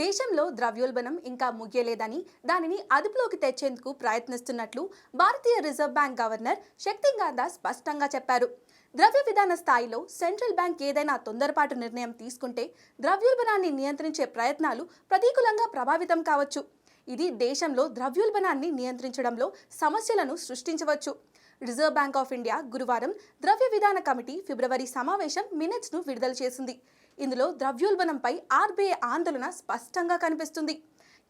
దేశంలో ద్రవ్యోల్బణం ఇంకా ముగియలేదని దానిని అదుపులోకి తెచ్చేందుకు ప్రయత్నిస్తున్నట్లు భారతీయ reserve bank governor Shaktikanta Das స్పష్టంగా చెప్పారు. ద్రవ్య విధాన స్థాయిలో సెంట్రల్ బ్యాంక్ ఏదైనా తొందరపాటు నిర్ణయం తీసుకుంటే ద్రవ్యోల్బణాన్ని నియంత్రించే ప్రయత్నాలు ప్రతికూలంగా ప్రభావితం కావచ్చు. ఇది దేశంలో ద్రవ్యోల్బణాన్ని నియంత్రించడంలో సమస్యలను సృష్టించవచ్చు. రిజర్వ్ బ్యాంక్ ఆఫ్ ఇండియా గురువారం ద్రవ్య విధాన కమిటీ ఫిబ్రవరి సమావేశం మినిట్స్ను విడుదల చేసింది. ఇందులో ద్రవ్యోల్బణంపై ఆర్బీఐ ఆందోళన స్పష్టంగా కనిపిస్తుంది.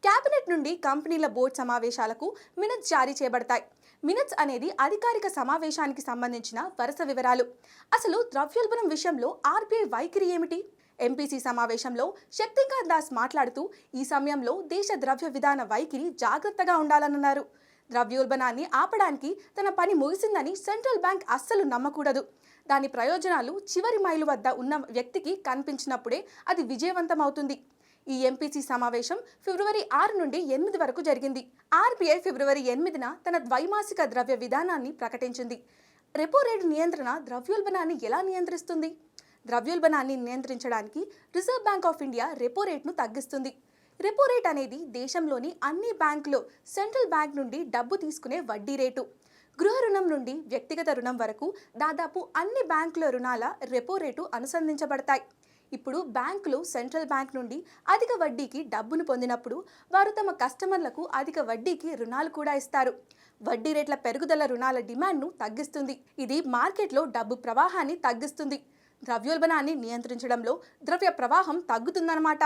కేబినెట్ నుండి కంపెనీల బోర్డు సమావేశాలకు మినట్స్ జారీ చేయబడతాయి. మినట్స్ అనేది అధికారిక సమావేశానికి సంబంధించిన వరుస వివరాలు. అసలు ద్రవ్యోల్బణం విషయంలో ఆర్బీఐ వైఖరి ఏమిటి? ఎంపీసీ సమావేశంలో శక్తికాంత్ దాస్ మాట్లాడుతూ ఈ సమయంలో దేశ ద్రవ్య విధాన వైఖరి జాగ్రత్తగా ఉండాలన్నారు. ద్రవ్యోల్బణాన్ని ఆపడానికి తన పని ముగిసిందని సెంట్రల్ బ్యాంక్ అస్సలు నమ్మకూడదు. దాని ప్రయోజనాలు చివరి మైలు వద్ద ఉన్న వ్యక్తికి కనిపించినప్పుడే అది విజయవంతమవుతుంది. ఈ ఎంపీసీ సమావేశం ఫిబ్రవరి ఆరు నుండి ఎనిమిది వరకు జరిగింది. ఆర్బీఐ ఫిబ్రవరి ఎనిమిదిన తన ద్వైమాసిక ద్రవ్య విధానాన్ని ప్రకటించింది. రెపో రేటు నియంత్రణ ద్రవ్యోల్బణాన్ని ఎలా నియంత్రిస్తుంది? ద్రవ్యోల్బణాన్ని నియంత్రించడానికి reserve bank of India repo రేట్ను తగ్గిస్తుంది. రెపో రేట్ అనేది దేశంలోని అన్ని బ్యాంకులు సెంట్రల్ బ్యాంక్ నుండి డబ్బు తీసుకునే వడ్డీ రేటు. గృహ రుణం నుండి వ్యక్తిగత రుణం వరకు దాదాపు అన్ని బ్యాంకుల రుణాల రెపో రేటు అనుసంధించబడతాయి. ఇప్పుడు బ్యాంకులు సెంట్రల్ బ్యాంక్ నుండి అధిక వడ్డీకి డబ్బును పొందినప్పుడు వారు తమ కస్టమర్లకు అధిక వడ్డీకి రుణాలు కూడా ఇస్తారు. వడ్డీ రేట్ల పెరుగుదల రుణాల డిమాండ్ను తగ్గిస్తుంది. ఇది మార్కెట్లో డబ్బు ప్రవాహాన్ని తగ్గిస్తుంది. ద్రవ్యోల్బణాన్ని నియంత్రించడంలో ద్రవ్య ప్రవాహం తగ్గుతుందన్నమాట.